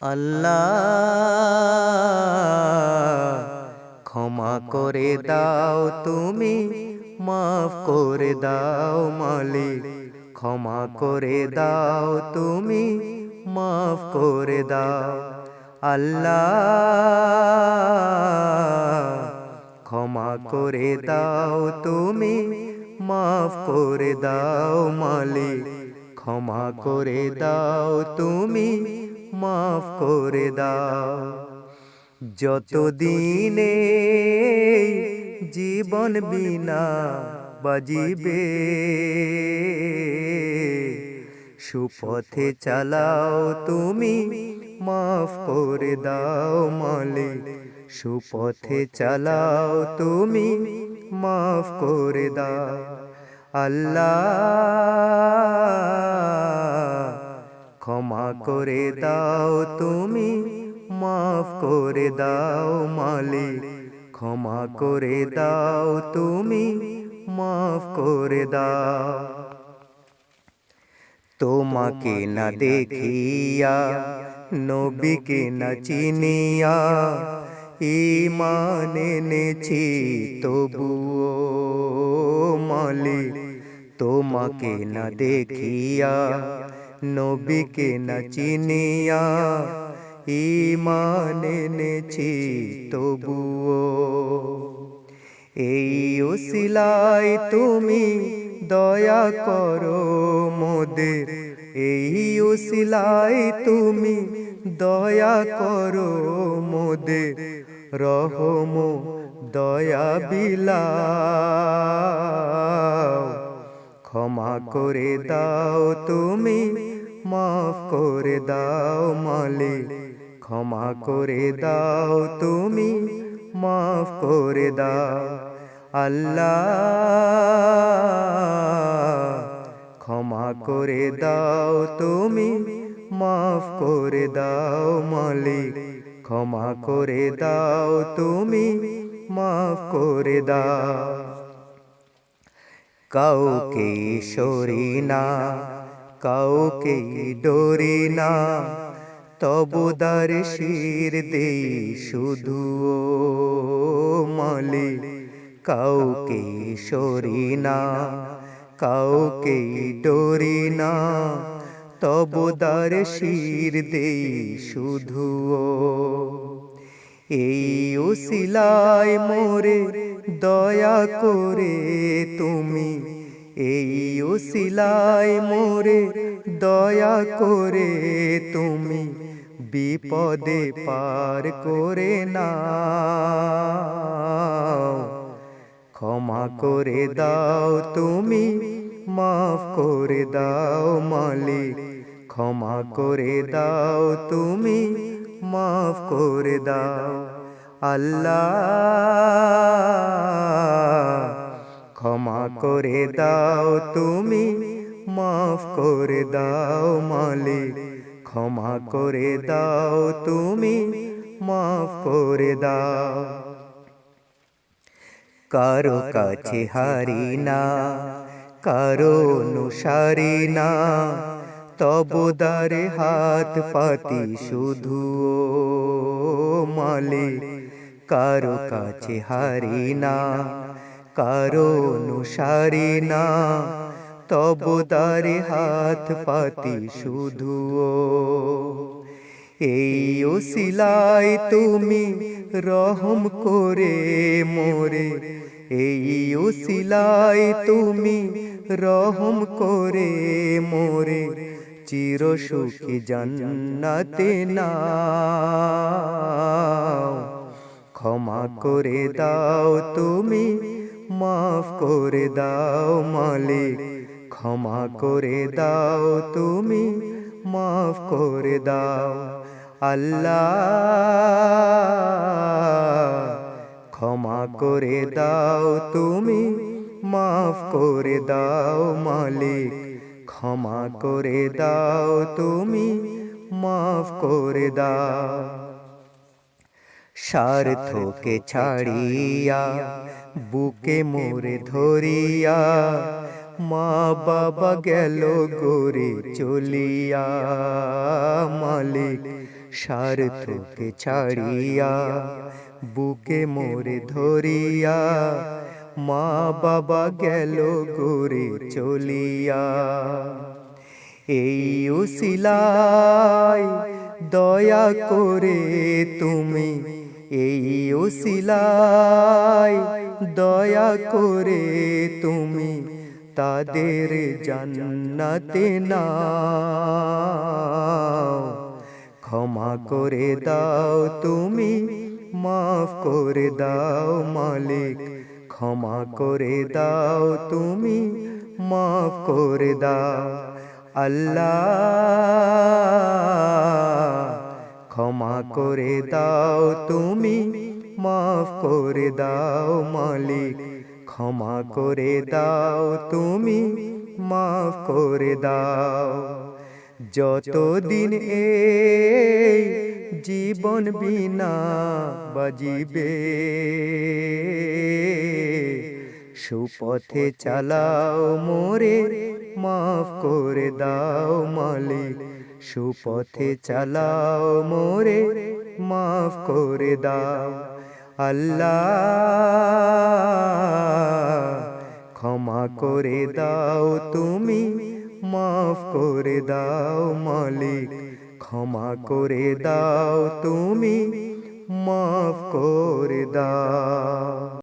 আল্লাহ, ক্ষমা করে দাও তুমি, মাফ করে দাও মালিক, ক্ষমা করে দাও তুমি, মাফ করে দাও আল্লাহ, ক্ষমা করে দাও তুমি, মাফ করে দাও মালিক, ক্ষমা করে দাও তুমি মাফ করে দাও। যতদিনে জীবন বিনা বাজিবে, সুপথে চালাও তুমি, মাফ করে দাও মালিক। সুপথে চালাও তুমি, মাফ করে দাও। আল্লাহ ক্ষমা করে দাও তুমি মাফ করে দাও মালিক। ক্ষমা করে দাও তুমি মাফ করে দাও। তোমাকে না দেখিয়া নবীকে না চিনিয়া ইমান এনেছি তবুও মালিক। তোমাকে না দেখিয়া নবীকে না চিনিয়া ইমান এনেছি তবুও। এই ওসিলাই তুমি দয়া করো মোদের, এই ওসিলাই তুমি দয়া করো মোদের, রহম দয়া বিলাও। ক্ষমা করে দাও তুমি মাফ করে দাও মালিক, ক্ষমা করে দাও তুমি, মাফ করে দাও। আল্লাহ, ক্ষমা করে দাও তুমি, মাফ করে দাও মালিক, ক্ষমা করে দাও তুমি, মাফ করে দাও। কাউকে সরি না কাউকে ডরি না তবুদার শির দে শুধু ও মালিক কাউকে সরি না, কাউকে ডরি না তবুদার শির দেই শুধু ও। এই উসিলায় মোরে দয়া করে তুমি এই উসিলায় মোরে দয়া করে তুমি বিপদে পার করে না ক্ষমা করে দাও তুমি, মাফ করে দাও মালিক। ক্ষমা করে দাও তুমি, মাফ করে দাও আল্লাহ। ক্ষমা করে দাও তুমি। মাফ করে দাও মালিক। ক্ষমা করে দাও তুমি। মাফ করে দাও। কারও কাছে হারি না। কারও অনুসারী না। তবদারে হাত পাতি শুধু ও মালিক। কারও কাছে হারি না। কারও অনুসারী না তবদারে হাত পাতি শুধু ও এই ওসিলাই তুমি রহম করে মোরে, এই ওসিলাই তুমি রহম করে মোরে, চির সুখী জান্নাতে না ক্ষমা করে দাও তুমি মাফ করে দাও মালিক, ক্ষমা করে দাও তুমি, মাফ করে দাও আল্লাহ। ক্ষমা করে দাও তুমি, মাফ করে দাও মালিক, ক্ষমা করে দাও তুমি, মাফ করে দাও। স্বার্থকে ছাড়িয়া বুকে মোরে ধরিয়া মা বাবা গেল গোরে চলিয়া মালিক স্বার্থকে ছাড়িয়া বুকে মোরে ধরিয়া মা বাবা গেল গোরে চলিয়া। এই উসিলায় দয়া করে তুমি এই উসিলায় দয়া করে তুমি তাদের জান্নাতে না ক্ষমা করে দাও তুমি, মাফ করে দাও মালিক। ক্ষমা করে দাও তুমি, মাফ করে দাও। আল্লাহ ক্ষমা করে দাও তুমি। মাফ করে দাও মালিক। ক্ষমা করে দাও তুমি। মাফ করে দাও। যতদিন এই জীবন বিনা বাজিবে সুপথে চালাও মোরে। মাফ করে দাও মালিক, সুপথে চালাও মোরে, মাফ করে দাও। আল্লাহ ক্ষমা করে দাও তুমি, মাফ করে দাও মালিক, ক্ষমা করে দাও তুমি, মাফ করে দাও।